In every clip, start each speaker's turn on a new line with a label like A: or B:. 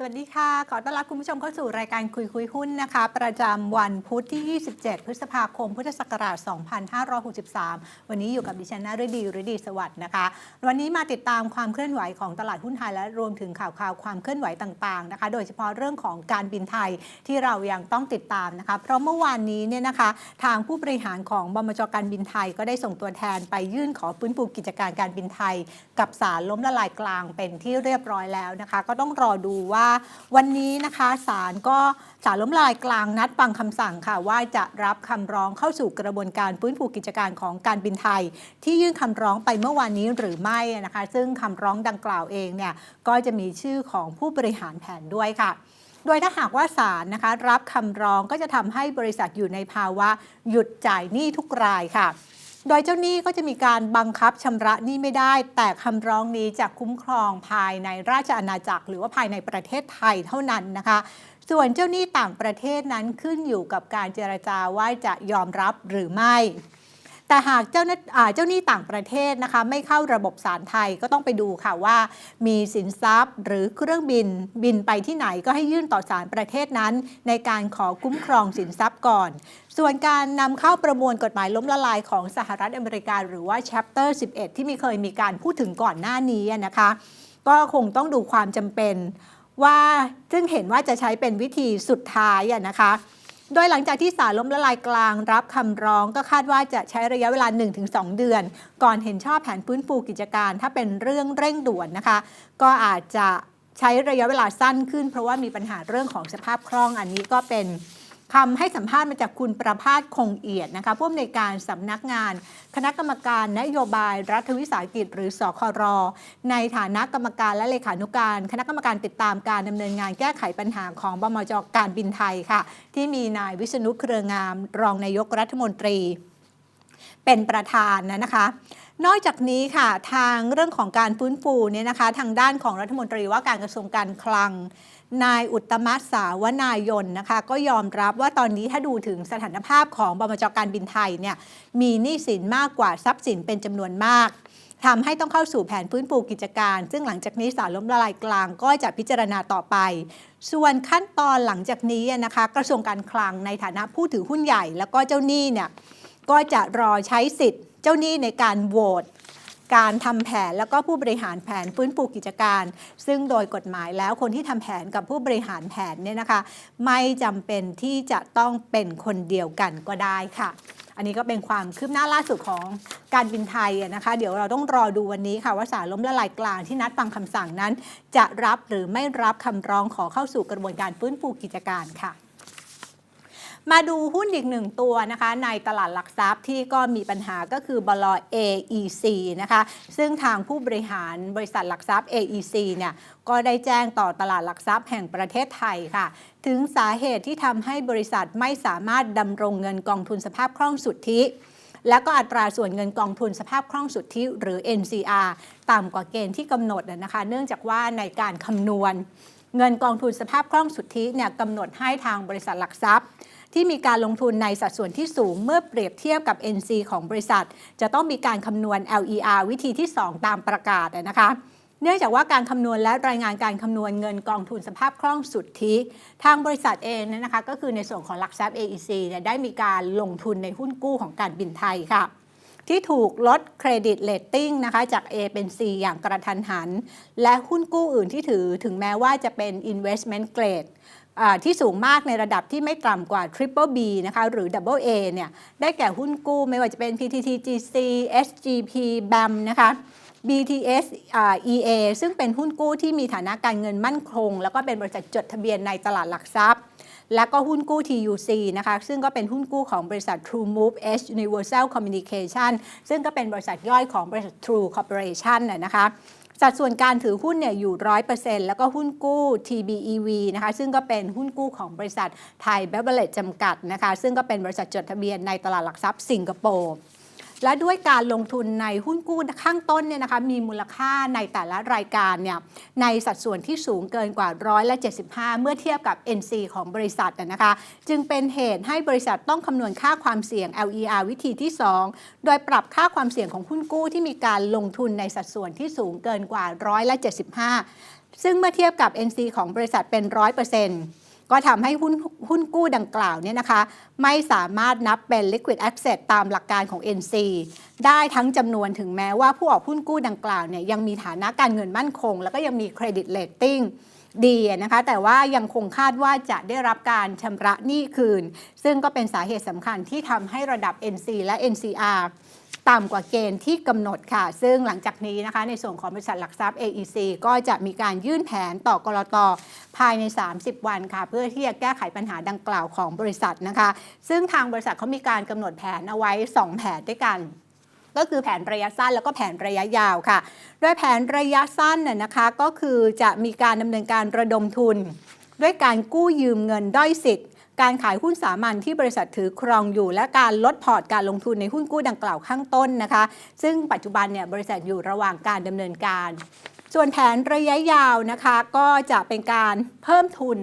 A: สวัสดีค่ะ ขอต้อนรับคุณผู้ชมเข้าสู่รายการคุยคุยหุ้นนะคะ ประจำวันพุธที่ 27 พฤษภาคม พุทธศักราช 2563 วันนี้อยู่กับดิฉันนาฤดีฤดีสวัสดิ์นะคะ วันนี้มาติดตามความเคลื่อนไหวของตลาดหุ้นไทยและรวมถึงข่าวข่าวความเคลื่อนไหวต่างๆนะคะ โดยเฉพาะเรื่องของการบินไทยที่เรายังต้องติดตามนะคะ เพราะเมื่อวานนี้เนี่ยนะคะ ทางผู้บริหารของบมจการบินไทยก็ได้ส่งตัวแทนไปยื่นขอฟื้นฟูกิจการการบินไทย กับศาลล้มละลายกลางเป็นที่เรียบร้อยแล้วนะคะ ก็ต้องรอดูว่าวันนี้นะคะศาลก็ศาลล้มลายกลางนัดฟังคำสั่งค่ะ ว่าจะรับคำร้องเข้าสู่กระบวนการฟื้นฟูกิจการของการบินไทย ที่ยื่นคำร้องไปเมื่อวานนี้หรือไม่นะคะ ซึ่งคำร้องดังกล่าวเองเนี่ยก็จะมีชื่อของผู้บริหารแผนด้วยค่ะโดยถ้าหากว่าศาลนะคะรับคำร้องก็จะทำให้บริษัทอยู่ในภาวะหยุดจ่ายหนี้ทุกรายค่ะ โดยเจ้าหนี้ก็จะมีการบังคับชำระหนี้ไม่ได้ แต่คำร้องนี้จะคุ้มครองภายในราชอาณาจักร หรือว่าภายในประเทศไทยเท่านั้นนะคะส่วนเจ้าหนี้ต่างประเทศนั้นขึ้นอยู่กับการเจรจาว่าจะยอมรับหรือไม่ แต่หากเจ้าหน้าเจ้าหนี้ต่างประเทศนะคะไม่เข้าระบบสารไทยก็ต้องไปดูค่ะว่า มีสินทรัพย์หรือเครื่องบินบินไปที่ไหนก็ให้ยื่นต่อศาลประเทศนั้น ในการขอคุ้มครองสินทรัพย์ก่อน ส่วนการนำเข้าประมวลกฎหมายล้มละลายของสหรัฐอเมริกา หรือว่า Chapter 11 ที่มีเคยมีการพูดถึงก่อนหน้านี้นะคะ ก็คงต้องดูความจำเป็นว่าซึ่งเห็นว่าจะใช้เป็นวิธีสุดท้ายนะคะ โดยหลังจากที่ศาลล้มละลายกลางรับคำร้องก็คาดว่าจะใช้ระยะเวลา 1-2 เดือน ก่อนเห็นชอบแผนฟื้นฟูกิจการ ถ้าเป็นเรื่องเร่งด่วนนะคะ ก็อาจจะใช้ระยะเวลาสั้นขึ้น เพราะว่ามีปัญหาเรื่องของสภาพคล่องอันนี้ก็เป็น คำให้สัมภาษณ์มาจากคุณประภาสคงเอียดนะคะผู้อำนวยการสำนักงาน คณะกรรมการนโยบายรัฐวิสาหกิจ หรือสครในฐานะกรรมการและเลขานุการ คณะกรรมการติดตามการดำเนินงานแก้ไขปัญหาของบมจการบินไทยค่ะ ที่มีนายวิษณุเครืองาม รองนายกรัฐมนตรี เป็นประธานนะนะคะนอกจากนี้ค่ะทางเรื่องของการฟื้นฟูเนี่ยนะคะ ทางด้านของรัฐมนตรีว่าการกระทรวงการคลัง นายอุตมะสาวนายนนะคะก็ยอมรับว่าตอนนี้ถ้าดูถึงสถานภาพของบมจการบินไทยเนี่ยมีหนี้สินมากกว่าทรัพย์สินเป็นจำนวนมากทำให้ต้องเข้าสู่แผนฟื้นฟูกิจการ ซึ่งหลังจากนี้ศาลล้มละลายกลางก็จะพิจารณาต่อไป ส่วนขั้นตอนหลังจากนี้นะคะกระทรวงการคลังในฐานะผู้ถือหุ้นใหญ่ แล้วก็เจ้าหนี้เนี่ยก็จะรอใช้สิทธิ์ เจ้าหนี้ในการโหวต การทำแผนแล้วก็ผู้บริหารแผนฟื้นฟูกิจการ ซึ่งโดยกฎหมายแล้วคนที่ทำแผนกับผู้บริหารแผนเนี่ยนะคะ ไม่จำเป็นที่จะต้องเป็นคนเดียวกันก็ได้ค่ะ อันนี้ก็เป็นความคืบหน้าล่าสุดของการบินไทยนะคะ เดี๋ยวเราต้องรอดูวันนี้ค่ะว่าศาลล้มละลายกลางที่นัดฟังคำสั่งนั้น จะรับหรือไม่รับคำร้องขอเข้าสู่กระบวนการฟื้นฟูกิจการค่ะ มาดูหุ้นอีกหนึ่งตัวนะคะในตลาดหลักทรัพย์ที่ก็มีปัญหาก็คือบล AEC นะคะซึ่งทางผู้บริหารบริษัทหลักทรัพย์ AEC เนี่ยก็ได้แจ้งต่อตลาดหลักทรัพย์แห่งประเทศไทยค่ะ ถึงสาเหตุที่ทำให้บริษัทไม่สามารถดำรงเงินกองทุนสภาพคล่องสุทธิและก็อัตราส่วนเงินกองทุนสภาพคล่องสุทธิหรือ NCR ต่ำกว่าเกณฑ์ที่กำหนดนะคะ เนื่องจากว่าในการคำนวณ เงินกองทุนสภาพคล่องสุทธิเนี่ยกำหนดให้ทางบริษัทหลักทรัพย์ ที่มีการลงทุนในสัดส่วนที่สูงเมื่อเปรียบเทียบกับ NC ของบริษัท จะต้องมีการคำนวณ LER วิธีที่ 2 ตามประกาศนะคะเนื่องจากว่าการคำนวณและรายงานการคำนวณเงินกองทุนสภาพคล่องสุทธิ ทางบริษัทเองนะคะก็คือในส่วนของหลักทรัพย์ AEC เนี่ยได้มีการลงทุนในหุ้นกู้ของการบินไทยค่ะ ที่ถูกลดเครดิตเลตติ้งนะคะจาก A เป็น C อย่างกระทันหัน และหุ้นกู้อื่นที่ถือถึงแม้ว่าจะเป็น investment grade ที่สูงมากในระดับที่ไม่ต่ำกว่า Triple B นะคะหรือ Double A เนี่ยได้แก่หุ้นกู้ไม่ว่าจะเป็น PTTGC SGP BAM นะคะ BTS EA ซึ่งเป็นหุ้นกู้ที่มีฐานะการเงินมั่นคง แล้วก็เป็นบริษัทจดทะเบียนในตลาดหลักทรัพย์ และก็หุ้นกู้ TUC นะคะ ซึ่งก็เป็นหุ้นกู้ของบริษัท True Move Edge Universal Communication ซึ่งก็เป็นบริษัทย่อยของบริษัท True Corporation น่ะนะคะ สัดส่วนการถือหุ้นเนี่ยอยู่100%แล้วก็หุ้นกู้ TBEV นะคะซึ่งก็เป็นหุ้นกู้ของบริษัทไทยเบเบเลจจำกัดนะคะซึ่งก็เป็นบริษัทจดทะเบียนในตลาดหลักทรัพย์สิงคโปร์ และด้วยการลงทุนในหุ้นกู้ข้างต้นเนี่ยนะคะมีมูลค่าในแต่ละรายการเนี่ยในสัดส่วนที่สูงเกินกว่าร้อยละ75 เมื่อเทียบกับ NC ของบริษัทนะคะจึงเป็นเหตุให้บริษัทต้องคำนวณค่าความเสี่ยง LER วิธีที่ 2 โดยปรับค่าความเสี่ยงของหุ้นกู้ที่มีการลงทุนในสัดส่วนที่สูงเกินกว่าร้อยละ75 ซึ่งเมื่อเทียบกับ NC ของบริษัทเป็น 100% ก็ทำให้หุ้นหุ้นกู้ดังกล่าวเนี่ยนะคะ ไม่สามารถนับเป็น liquid asset ตามหลักการของ NC ได้ทั้งจำนวนถึงแม้ว่าผู้ออกหุ้นกู้ดังกล่าวเนี่ยยังมีฐานะการเงินมั่นคง แล้วก็ยังมีเครดิตเลตติ้งดีนะคะ แต่ว่ายังคงคาดว่าจะได้รับการชำระหนี้คืน ซึ่งก็เป็นสาเหตุสำคัญที่ทำให้ระดับ NC และ NCR ต่ำกว่าเกณฑ์ที่กำหนดค่ะ ซึ่งหลังจากนี้นะคะ ในส่วนของบริษัทหลักทรัพย์ AEC ก็จะมีการยื่นแผนต่อกรต ภายใน 30 วันค่ะ เพื่อที่จะแก้ไขปัญหาดังกล่าวของบริษัทนะคะ ซึ่งทางบริษัทเขามีการกำหนดแผนเอาไว้ 2 แผนด้วยกันก็คือแผนระยะสั้นแล้วก็แผนระยะยาวค่ะ โดยแผนระยะสั้นน่ะนะคะก็คือจะมีการดำเนินการระดมทุน ด้วยการกู้ยืมเงินด้อยสิทธิ์ การขายหุ้นสามัญที่บริษัทถือครองอยู่ และการลดพอร์ตการลงทุนในหุ้นกู้ดังกล่าวข้างต้นนะคะ ซึ่งปัจจุบันเนี่ยบริษัทอยู่ระหว่างการดำเนินการ ส่วนแผนระยะยาวนะคะก็จะเป็นการเพิ่มทุน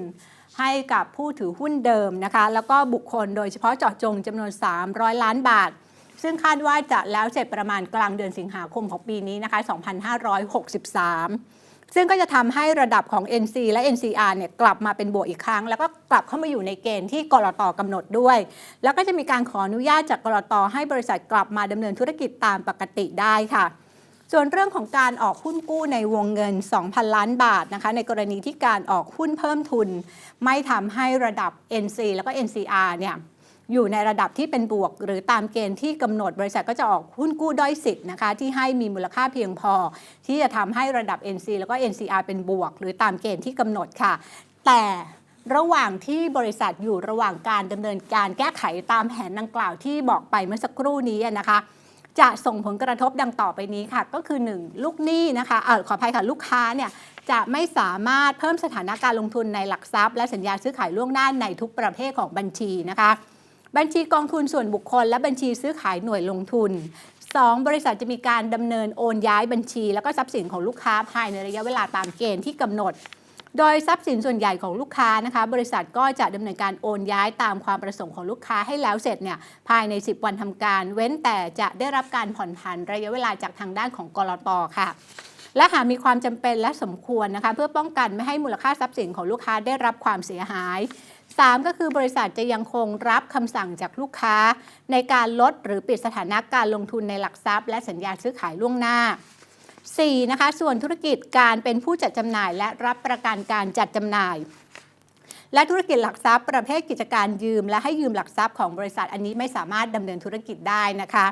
A: ให้กับผู้ถือหุ้นเดิมนะคะ แล้วก็บุคคลโดยเฉพาะเจาะจงจำนวน 300 ล้านบาท ซึ่งคาดว่าจะแล้วเสร็จประมาณกลางเดือนสิงหาคมของปีนี้นะคะ 2563 ซึ่งก็จะทำให้ระดับของ NC และ NCR เนี่ยกลับมาเป็นบวกอีกครั้ง แล้วก็กลับเข้ามาอยู่ในเกณฑ์ที่กรอตอกำหนดด้วย แล้วก็จะมีการขออนุญาตจากกรอตให้บริษัทกลับมาดำเนินธุรกิจตามปกติได้ค่ะ ส่วนเรื่องของการออกหุ้นกู้ในวงเงิน 2,000 ล้านบาทนะคะในกรณีที่การออกหุ้นเพิ่มทุน ไม่ทำให้ระดับ NC แล้วก็ NCR เนี่ยอยู่ในระดับที่เป็นบวก หรือตามเกณฑ์ที่กำหนดบริษัทก็จะออกหุ้นกู้ด้อยสิทธิ์นะคะที่ให้มีมูลค่าเพียงพอ ที่จะทำให้ระดับ NC แล้วก็ NCR เป็นบวก หรือตามเกณฑ์ที่กำหนดค่ะ แต่ระหว่างที่บริษัทอยู่ระหว่างการดำเนินการแก้ไขตามแผนดังกล่าวที่บอกไปเมื่อสักครู่นี้นะคะ จะส่งผลกระทบดังต่อไปนี้ค่ะ ก็คือ 1 ลูกหนี้นะคะเออขออภัยค่ะลูกค้าเนี่ยจะไม่สามารถเพิ่มสถานะการลงทุนในหลักทรัพย์ และสัญญาซื้อขายล่วงหน้าในทุกประเภทของบัญชีนะคะ บัญชีกองทุนส่วนบุคคล และบัญชีซื้อขายหน่วยลงทุน 2. บริษัทจะมีการดำเนินโอนย้ายบัญชี แล้วก็ทรัพย์สินของลูกค้าภายในระยะเวลาตามเกณฑ์ที่กำหนด โดยทรัพย์สินส่วนใหญ่ของลูกค้านะคะ บริษัทก็จะดำเนินการโอนย้ายตามความประสงค์ของลูกค้าให้แล้วเสร็จเนี่ยภายใน 10 วันทำการ เว้นแต่จะได้รับการผ่อนผันระยะเวลาจากทางด้านของกรตค่ะและหากมีความจำเป็นและสมควรนะคะเพื่อป้องกันไม่ให้มูลค่าทรัพย์สินของลูกค้าได้รับความเสียหาย 3 ก็คือบริษัทจะยังคงรับคำสั่งจากลูกค้า ในการลดหรือปิดสถานะการลงทุนในหลักทรัพย์ และสัญญาซื้อขายล่วงหน้า 4. นะคะส่วนธุรกิจการเป็นผู้จัดจำหน่าย และรับประกันการจัดจำหน่าย และธุรกิจหลักทรัพย์ประเภทกิจการยืม และให้ยืมหลักทรัพย์ของบริษัทอันนี้ไม่สามารถดำเนินธุรกิจได้นะคะ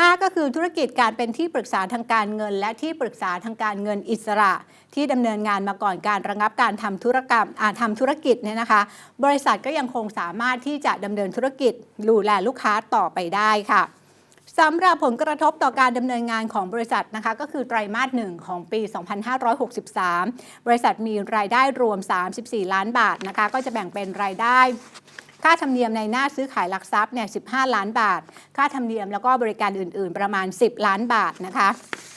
A: 5 ก็คือธุรกิจการเป็นที่ปรึกษาทางการเงิน และที่ปรึกษาทางการเงินอิสระ ที่ดำเนินงานมาก่อนการระงับการทำธุรกรรมอาทำธุรกิจเนี่ยนะคะ บริษัทก็ยังคงสามารถที่จะดำเนินธุรกิจดูแลลูกค้าต่อไปได้ค่ะ สำหรับผลกระทบต่อการดำเนินงานของบริษัทนะคะก็คือไตรมาสหนึ่งของปี 2563 บริษัทมีรายได้รวม 34 ล้านบาทนะคะก็จะแบ่งเป็นรายได้ ค่าธรรมเนียมในหน้าซื้อขายหลักทรัพย์เนี่ย15ล้านบาท ค่าธรรมเนียมแล้วก็บริการอื่น ๆ ประมาณ 10 ล้านบาทนะคะ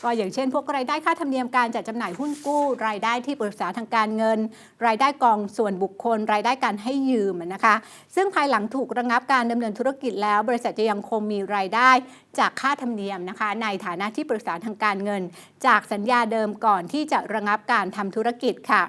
A: ก็อย่างเช่น พวกรายได้ค่าธรรมเนียมการจัดจำหน่ายหุ้นกู้ รายได้ที่ปรึกษาทางการเงิน รายได้กองส่วนบุคคล รายได้การให้ยืมนะคะ ซึ่งภายหลังถูกระงับการดำเนินธุรกิจแล้ว บริษัทจะยังคงมีรายได้จากค่าธรรมเนียมนะคะ ในฐานะที่ปรึกษาทางการเงิน จากสัญญาเดิมก่อนที่จะระงับการทำธุรกิจค่ะ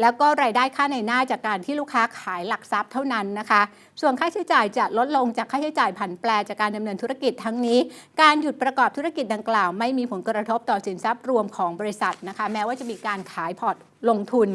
A: แล้วก็รายได้ค่าในหน้าจากการที่ลูกค้าขายหลักทรัพย์เท่านั้นนะคะ ส่วนค่าใช้จ่ายจะลดลงจากค่าใช้จ่ายผันแปรจากการดำเนินธุรกิจทั้งนี้ การหยุดประกอบธุรกิจดังกล่าว ไม่มีผลกระทบต่อสินทรัพย์รวมของบริษัทนะคะ แม้ว่าจะมีการขายพอร์ตลงทุน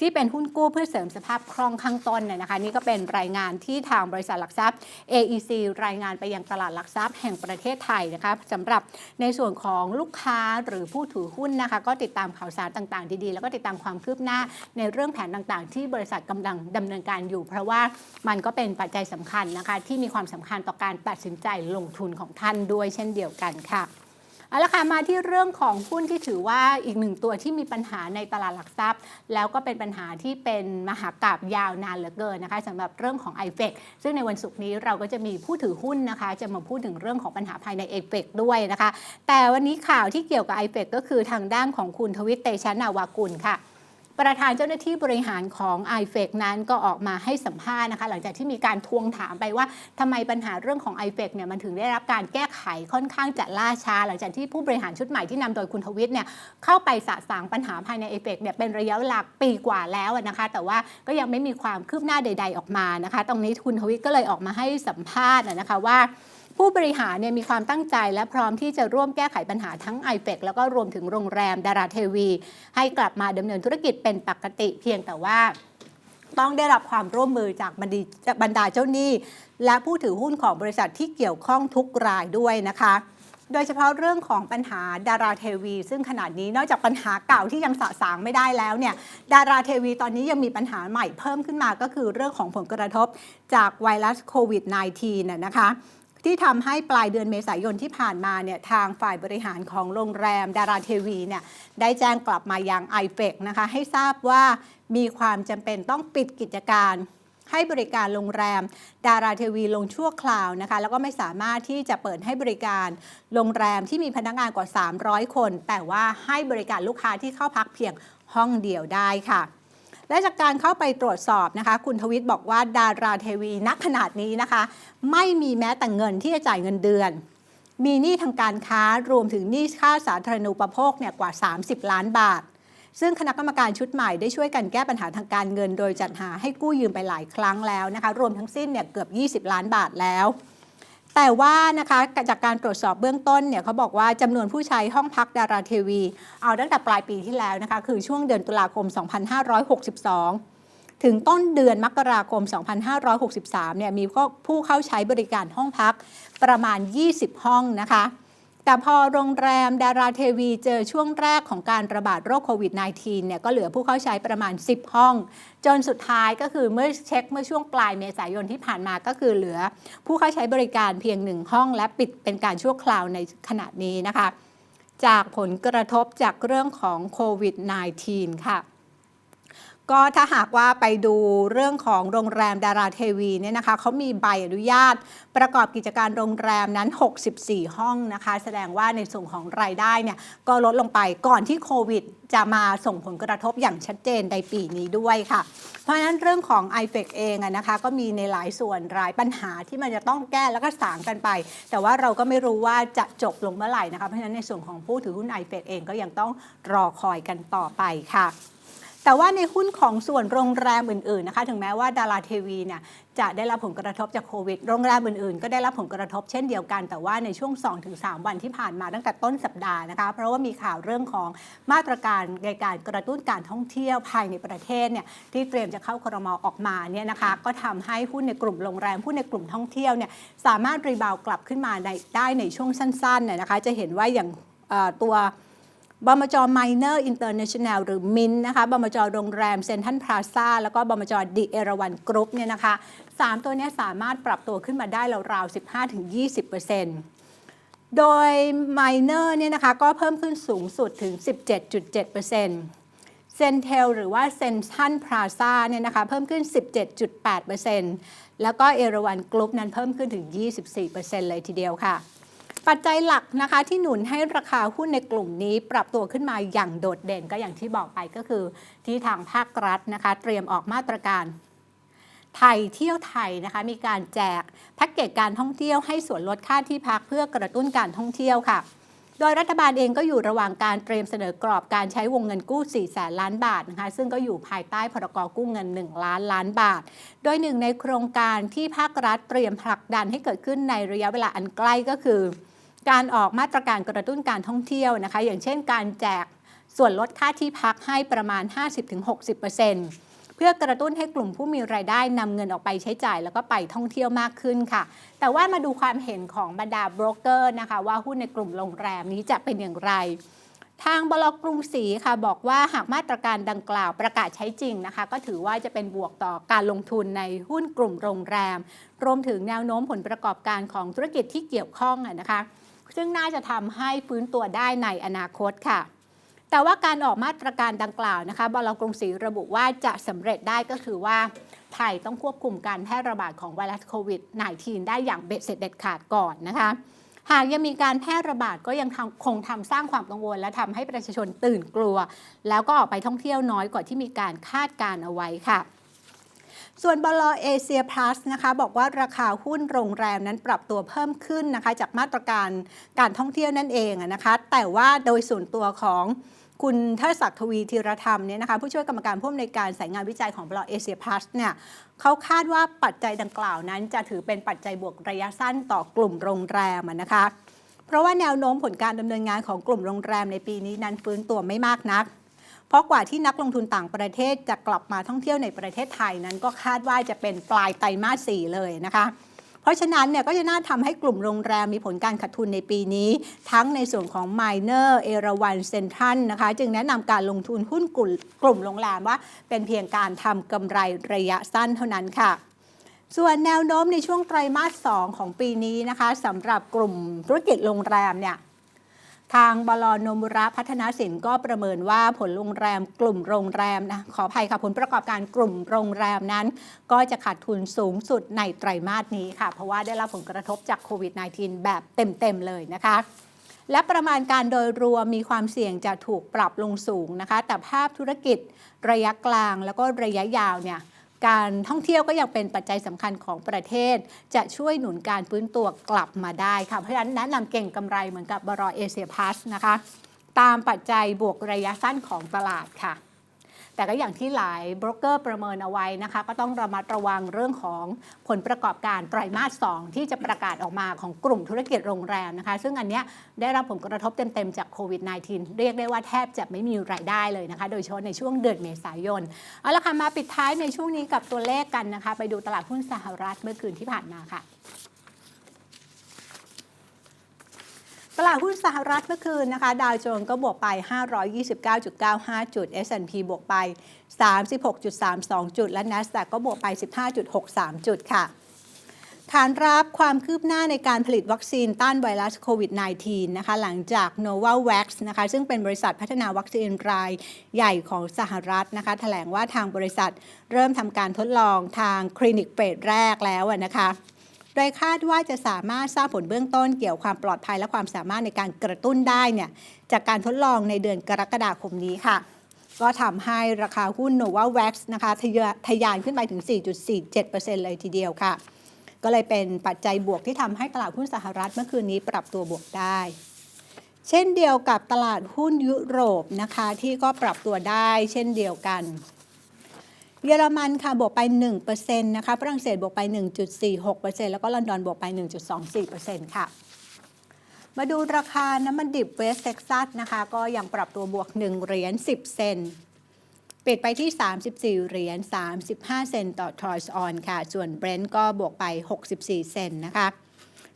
A: ที่เป็นหุ้นกู้เพื่อเสริมสภาพคล่องข้างต้นเนี่ยนะคะ นี่ก็เป็นรายงานที่ทางบริษัทหลักทรัพย์ AEC รายงานไปยังตลาดหลักทรัพย์แห่งประเทศไทยนะคะสำหรับในส่วนของลูกค้าหรือผู้ถือหุ้นนะคะ ก็ติดตามข่าวสารต่างๆ ดีๆ แล้วก็ติดตามความคืบหน้าในเรื่องแผนต่างๆ ที่บริษัทกำลังดำเนินการอยู่ เพราะว่ามันก็เป็นปัจจัยสำคัญนะคะ ที่มีความสำคัญต่อการตัดสินใจลงทุนของท่านด้วยเช่นเดียวกันค่ะ เอาละค่ะมาที่เรื่องของหุ้นที่ถือว่าอีกหนึ่งตัวที่มีปัญหาในตลาดหลักทรัพย์ แล้วก็เป็นปัญหาที่เป็นมหากราบยาวนานเหลือเกินนะคะสำหรับเรื่องของ i f e c ซึ่งในวันศุกร์นี้เราก็จะมีผู้ถือหุ้นนะคะ จะมาพูดถึงเรื่องของปัญหาภายในเอเฟกด้วยนะคะ แต่วันนี้ข่าวที่เกี่ยวกับ i f e c ก็คือทางด้านของคุณทวิตเตชะนาวากุลค่ะ ประธานเจ้าหน้าที่บริหารของ i f e c นั้นก็ออกมาให้สัมภาษณ์นะคะ หลังจากที่มีการทวงถามไปว่าทำไมปัญหาเรื่องของ i f e c เนี่ยมันถึงได้รับการแก้ไขค่อนข้างจะล่าช้า หลังจากที่ผู้บริหารชุดใหม่ที่นำโดยคุณทวิทย์เนี่ยเข้าไปสะสางปัญหาภายใน i f e c เนี่ยเป็นระยะเวลาปีกว่าแล้วนะคะ แต่ว่าก็ยังไม่มีความคืบหน้าใด ๆออกมานะคะ ตรงนี้คุณทวิทย์ก็เลยออกมาให้สัมภาษณ์นะคะว่า ผู้บริหารเนี่ยมีความตั้งใจและพร้อมที่จะร่วมแก้ไขปัญหาทั้ง i f e c แล้วก็รวมถึงโรงแรมดาราเทวี ให้กลับมาดำเนินธุรกิจเป็นปกติเพียงแต่ว่าต้องได้รับความร่วมมือจากบรรดาเจ้าหนี้ และผู้ถือหุ้นของบริษัทที่เกี่ยวข้องทุกรายด้วยนะคะ โดยเฉพาะเรื่องของปัญหาดาราเทวี ซึ่งขนาดนี้นอกจากปัญหาเก่าที่ยังสะสางไม่ได้แล้วเนี่ยดาราเทวีตอนนี้ยังมีปัญหาใหม่เพิ่มขึ้นมาก็คือเรื่องของผลกระทบจากไวรัสโควิด -19 น่ะนะคะ ที่ทำให้ปลายเดือนเมษายนที่ผ่านมาเนี่ยทางฝ่ายบริหารของโรงแรมดาราเทวีเนี่ยได้แจ้งกลับมายัง i f e c นะคะให้ทราบว่ามีความจำเป็นต้องปิดกิจการให้บริการโรงแรม ดาราเทวีลงชั่วคราวนะคะ แล้วก็ไม่สามารถที่จะเปิดให้บริการโรงแรมที่มีพนักงานกว่า 300 คน แต่ว่าให้บริการลูกค้าที่เข้าพักเพียงห้องเดียวได้ค่ะ และจากการเข้าไปตรวจสอบนะคะ คุณทวิตบอกว่าดาราเทวีนักขนาดนี้นะคะ ไม่มีแม้แต่เงินที่จะจ่ายเงินเดือน มีหนี้ทางการค้ารวมถึงหนี้ค่าสาธารณูปโภคเนี่ยกว่า 30 ล้านบาท ซึ่งคณะกรรมการชุดใหม่ได้ช่วยกันแก้ปัญหาทางการเงิน โดยจัดหาให้กู้ยืมไปหลายครั้งแล้วนะคะ รวมทั้งสิ้นเนี่ยเกือบ 20 ล้านบาทแล้ว แต่ว่านะคะจากการตรวจสอบเบื้องต้นเนี่ยเขาบอกว่าจำนวนผู้ใช้ห้องพักดาราทีวี เอาตั้งแต่ปลายปีที่แล้วนะคะคือช่วงเดือนตุลาคม 2562 ถึงต้นเดือนมกราคม 2563 เนี่ยมีผู้เข้าใช้บริการห้องพักประมาณ 20 ห้องนะคะ แต่พอโรงแรมดาราเทวีเจอช่วงแรกของการระบาดโรคโควิด -19 เนี่ยก็เหลือผู้เข้าใช้ประมาณ 10 ห้อง จนสุดท้ายก็คือเมื่อเช็คเมื่อช่วงปลายเมษายนที่ผ่านมาก็คือเหลือ ผู้เข้าใช้บริการเพียงหนึ่งห้อง และปิดเป็นการชั่วคราวในขณะนี้นะคะ จากผลกระทบจากเรื่องของโควิด -19 ค่ะ ก็ถ้าหากว่าไปดูเรื่องของโรงแรมดาราเทวีเนี่ยนะคะเขามีใบอนุญาต ประกอบกิจการโรงแรมนั้น 64 ห้องนะคะ แสดงว่าในส่วนของรายได้เนี่ยก็ลดลงไปก่อนที่โควิดจะมาส่งผลกระทบอย่างชัดเจนในปีนี้ด้วยค่ะ เพราะฉะนั้นเรื่องของ i f e c เองนะคะก็มีในหลายส่วนหลายปัญหาที่มันจะต้องแก้แล้วก็สางกันไป แต่ว่าเราก็ไม่รู้ว่าจะจบลงเมื่อไหร่นะคะเพราะฉะนั้นในส่วนของผู้ถือหุ้น i f e c เองก็ยังต้องรอคอยกันต่อไปค่ะ แต่ว่าในหุ้นของส่วนโรงแรมอื่นๆนะคะถึงแม้ว่าดาราเทวีเนี่ยจะได้รับผลกระทบจากโควิด โรงแรมอื่นๆ ก็ได้รับผลกระทบเช่นเดียวกัน แต่ว่าในช่วง 2-3 วันที่ผ่านมาตั้งแต่ต้นสัปดาห์นะคะ เพราะว่ามีข่าวเรื่องของมาตรการในการกระตุ้นการท่องเที่ยวภายในประเทศเนี่ยที่เตรียมจะเข้าครมออกมาเนี่ยนะคะก็ทำให้หุ้นในกลุ่มโรงแรมหุ้นในกลุ่มท่องเที่ยวเนี่ยสามารถรีบาวกลับขึ้นมาได้ได้ในช่วงสั้นๆเนี่ยนะคะจะเห็นว่าอย่างตัว บมจไมเนอร์อินเตอร์เนชั่นแนลหรือมินนะคะบมจโรงแรมเซนทันพลาซาแล้วก็บมจดิเอราวันกรุ๊ปเนี่ยนะคะสามตัวนี้สามารถปรับตัวขึ้นมาได้ราวๆ15-20%โดยไมเนอร์เนี่ยนะคะก็เพิ่มขึ้นสูงสุดถึง 17.7%เซนเทลหรือว่าเซนทันพลาซาเนี่ยนะคะเพิ่มขึ้น 17.8%แล้วก็เอราวันกรุ๊ปนั้นเพิ่มขึ้นถึง 24%เลยทีเดียวค่ะ ปัจจัยหลักนะคะที่หนุนให้ราคาหุ้นในกลุ่มนี้ปรับตัวขึ้นมาอย่างโดดเด่นก็อย่างที่บอกไปก็คือ ที่ทางภาครัฐนะคะ เตรียมออกมาตรการไทยเที่ยวไทยนะคะมีการแจกแพ็กเกจการท่องเที่ยวให้ส่วนลดค่าที่พักเพื่อกระตุ้นการท่องเที่ยวค่ะ โดยรัฐบาลเองก็อยู่ระหว่างการเตรียมเสนอกรอบการใช้วงเงินกู้ 4 แสนล้านบาทนะคะซึ่งก็อยู่ภายใต้พรกกู้เงิน 1 ล้านล้านบาท โดยหนึ่งในโครงการที่ภาครัฐเตรียมผลักดันให้เกิดขึ้นในระยะเวลาอันใกล้ก็คือ การออกมาตรการกระตุ้นการท่องเที่ยวนะคะอย่างเช่นการแจกส่วนลดค่าที่พักให้ประมาณ 50-60% พื่อกระตุ้นให้กลุ่มผู้มีรายได้นำเงินออกไปใช้จ่าย แล้วก็ไปท่องเที่ยวมากขึ้นค่ะ แต่ว่ามาดูความเห็นของบรรดาโบรกเกอร์นะคะ ว่าหุ้นในกลุ่มโรงแรมนี้จะเป็นอย่างไรทางบลกรุงศรีค่ะบอกว่าหากมาตรการดังกล่าวประกาศใช้จริงนะคะ ก็ถือว่าจะเป็นบวกต่อการลงทุนในหุ้นกลุ่มโรงแรม รวมถึงแนวโน้มผลประกอบการของธุรกิจที่เกี่ยวข้องนะคะ ซึ่งน่าจะทำให้ฟื้นตัวได้ในอนาคตค่ะ แต่ว่าการออกมาตรการดังกล่าวนะคะบลกรุงศรีระบุว่าจะสำเร็จได้ก็คือว่า ไทยต้องควบคุมการแพร่ระบาดของไวรัสโควิด -19 ได้อย่างเบ็ดเสร็จเด็ดขาดก่อนนะคะ หากยังมีการแพร่ระบาดก็ยังคงทำสร้างความกังวล และทำให้ประชาชนตื่นกลัว แล้วก็ออกไปท่องเที่ยวน้อยกว่าที่มีการคาดการเอาไว้ค่ะส่วนบลเอเชียพลัสนะคะบอกว่าราคาหุ้นโรงแรมนั้นปรับตัวเพิ่มขึ้นนะคะจากมาตรการการท่องเที่ยวนั่นเองนะคะแต่ว่าโดยส่วนตัวของ คุณเทศศักดิ์ทวีธีรธรรมเนี่ยนะคะผู้ช่วยกรรมการผู้อำนวยการสายงานวิจัยของบลเอเชียพลัสเนี่ยเขาคาดว่าปัจจัยดังกล่าวนั้น จะถือเป็นปัจจัยบวกระยะสั้นต่อกลุ่มโรงแรมนะคะ เพราะว่าแนวโน้มผลการดำเนินงานของกลุ่มโรงแรมในปีนี้นั้นฟื้นตัวไม่มากนัก เพราะกว่าที่นักลงทุนต่างประเทศจะกลับมาท่องเที่ยวในประเทศไทยนั้นก็คาดว่าจะเป็นปลายไตรมาส4เลยนะคะ เพราะฉะนั้นเนี่ยก็จะน่าทำให้กลุ่มโรงแรมมีผลการขาดทุนในปีนี้ ทั้งในส่วนของ Minor เอราวันเซ็นทรัลนะคะ จึงแนะนำการลงทุนหุ้นกลุ่มโรงแรมว่า เป็นเพียงการทำกำไรระยะสั้นเท่านั้นค่ะส่วนแนวโน้มในช่วงไตรมาส 2 ของปีนี้นะคะสำหรับกลุ่มธุรกิจโรงแรมเนี่ย ทางบลนมุระพัฒนาสินก็ประเมินว่าผลโรงแรมกลุ่มโรงแรมนะขออภัยค่ะผลประกอบการกลุ่มโรงแรมนั้น ก็จะขาดทุนสูงสุดในไตรมาสนี้ค่ะ เพราะว่าได้รับผลกระทบจากโควิด -19 แบบเต็มๆเลยนะคะและประมาณการโดยรวมมีความเสี่ยงจะถูกปรับลงสูงนะคะ แต่ภาพธุรกิจระยะกลางแล้วก็ระยะยาวเนี่ย การท่องเที่ยวก็ยังเป็นปัจจัยสำคัญของประเทศ จะช่วยหนุนการฟื้นตัวกลับมาได้ค่ะ เพราะฉะนั้นแนะนำเก่งกำไรเหมือนกับบรอเอเชียพลัสนะคะ ตามปัจจัยบวกระยะสั้นของตลาดค่ะ แต่ก็อย่างที่หลายบรกเกอร์ประเมินเอาไว้นะคะ ก็ต้องระมัดระวังเรื่องของผลประกอบการไตรมาส 2 ที่จะประกาศออกมาของกลุ่มธุรกิจโรงแรมนะคะ ซึ่งอันเนี้ยได้รับผลกระทบเต็ม ๆ จากโควิด -19 เรียกได้ว่าแทบจะไม่มีรายได้เลยนะคะ โดยเฉพาะในช่วงเดือนเมษายน เอาละค่ะ มาปิดท้ายในช่วงนี้กับตัวเลขกันนะคะ ไปดูตลาดหุ้นสหรัฐเมื่อคืนที่ผ่านมาค่ะ ตลาดหุ้นสหรัฐเมื่อคืนนะคะ ดาวโจนส์ก็บวกไป 529.95 จุด S&P บวกไป 36.32 จุด และ NASDAQ ก็บวกไป 15.63 จุดค่ะขานรับความคืบหน้าในการผลิตวัคซีนต้านไวรัสโควิด -19 นะคะหลังจาก Novavax นะคะซึ่งเป็นบริษัทพัฒนาวัคซีนรายใหญ่ของสหรัฐนะคะแถลงว่าทางบริษัทเริ่มทำการทดลองทางคลินิกเฟสแรกแล้วนะคะ โดยคาดว่าจะสามารถทราบผลเบื้องต้นเกี่ยวความปลอดภัยและความสามารถในการกระตุ้นได้เนี่ยจากการทดลองในเดือนกรกฎาคมนี้ค่ะ ก็ทำให้ราคาหุ้น Novavax นะคะทะยทะยานขึ้นไปถึง 4.47%เลยทีเดียวค่ะ ก็เลยเป็นปัจจัยบวกที่ทำให้ตลาดหุ้นสหรัฐเมื่อคืนนี้ปรับตัวบวกได้เช่นเดียวกับตลาดหุ้นยุโรปนะคะที่ก็ปรับตัวได้เช่นเดียวกัน เยอรมันค่ะบวกไป1%นะคะฝรั่งเศสบวกไป 1.46%แล้วก็ลอนดอนบวกไป 1.24%ค่ะมาดูราคาน้ำมันดิบเวสเท็กซัสนะคะก็ยังปรับตัวบวก 1 เหรียญ10 เซนปิดไปที่ 34 เหรียญ35 เซนต์ต่อทรอยส์ออนค่ะ ส่วนเบรนท์ก็บวกไป 64 เซนต์นะคะ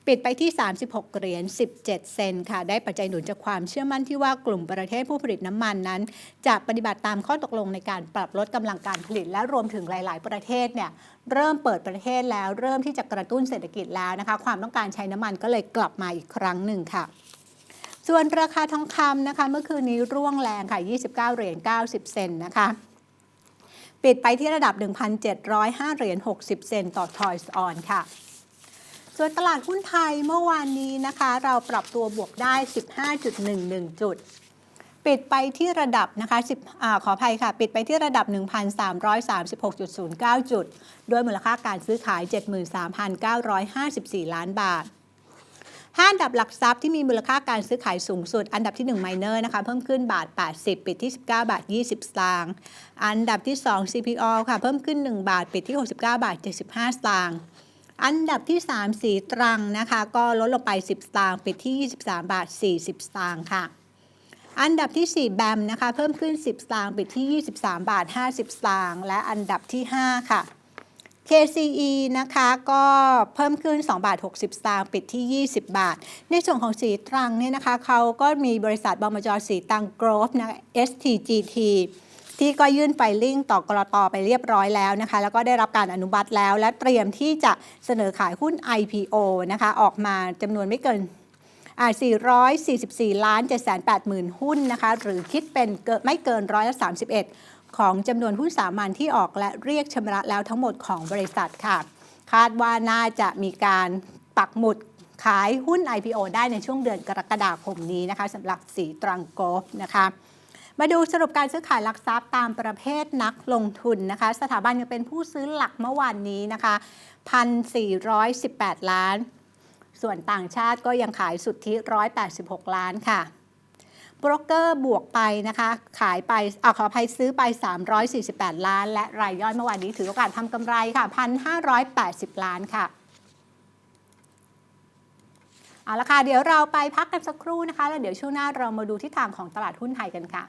A: ปิดไปที่ 36 เหรียญ 17 เซนค่ะ ได้ปัจจัยหนุนจากความเชื่อมั่นที่ว่ากลุ่มประเทศผู้ผลิตน้ำมันนั้น จะปฏิบัติตามข้อตกลงในการปรับลดกำลังการผลิต และรวมถึงหลาย ๆ ประเทศเนี่ยเริ่มเปิดประเทศแล้วเริ่มที่จะกระตุ้นเศรษฐกิจแล้วนะคะ ความต้องการใช้น้ำมันก็เลยกลับมาอีกครั้งหนึ่งค่ะส่วนราคาทองคำนะคะเมื่อคืนนี้ร่วงแรงค่ะ 29 เหรียญ 90 เซนนะคะ ปิดไปที่ระดับ 1,705 เหรียญ 60 เซนต์ต่อทอยส์ออนค่ะ ส่วนตลาดหุ้นไทยเมื่อวานนี้นะคะ เราปรับตัวบวกได้ 15.11 จุด ปิดไปที่ระดับนะคะ10อาขออภัยค่ะ ปิดไปที่ระดับ 1,336.09 จุด ด้วยมูลค่าการซื้อขาย 73,954 ล้านบาทห้าอันดับหลักทรัพย์ที่มีมูลค่าการซื้อขายสูงสุด อันดับที่1 Miner นะคะเพิ่มขึ้นบาท 80 ปิดที่ 19 บาท 20 สตางค์อันดับที่ 2 CPO ค่ะเพิ่มขึ้น 1 บาท ปิดที่ 69 บาท 75 สตางค์ อันดับที่ 3 สีตรังนะคะ ก็ลดลงไป 10 สตางค์ปิดที่ 23 บาท 40 สตางค์ค่ะ อันดับที่ 4 แบมนะคะ เพิ่มขึ้น 10 สตางค์ปิดที่ 23 บาท 50 สตางค์และอันดับที่ 5 ค่ะ KCE นะคะก็เพิ่มขึ้น 2 บาท 60 สตางค์ปิดที่ 20 บาท ในส่วนของสีตรังเนี่ยนะคะเขาก็มีบริษัทบมจสีตรังกรฟนะ STGT ที่ก็ยื่นไฟลิ่งต่อกรตไปเรียบร้อยแล้วนะคะ แล้วก็ได้รับการอนุมัติแล้ว และเตรียมที่จะเสนอขายหุ้น IPO นะคะ ออกมาจำนวนไม่เกิน444 ล้าน 780หมื่นหุ้นนะคะ หรือคิดเป็นเกินไม่เกินร้อยละ31 ของจำนวนหุ้นสามัญที่ออกและเรียกชำระแล้วทั้งหมดของบริษัทค่ะ คาดว่าน่าจะมีการปักหมุดขายหุ้น IPO ได้ในช่วงเดือนกรกฎาคมนี้นะคะสำหรับสีตรังโกฟนะคะ มาดูสรุปการซื้อขายหลักทรัพย์ตามประเภทนักลงทุนนะคะ สถาบันยังเป็นผู้ซื้อหลักเมื่อวานนี้นะคะ 1,418 ล้าน ส่วนต่างชาติก็ยังขายสุทธิ 186 ล้านค่ะโบรกเกอร์บวกไปนะคะ ขายไปเอาขออภัยซื้อไป 348 ล้าน และรายย่อยเมื่อวานนี้ถือโอกาสทำกำไรค่ะ 1,580 ล้านค่ะเอาละค่ะ เดี๋ยวเราไปพักกันสักครู่นะคะ แล้วเดี๋ยวช่วงหน้าเรามาดูทิศทางของตลาดหุ้นไทยกันค่ะ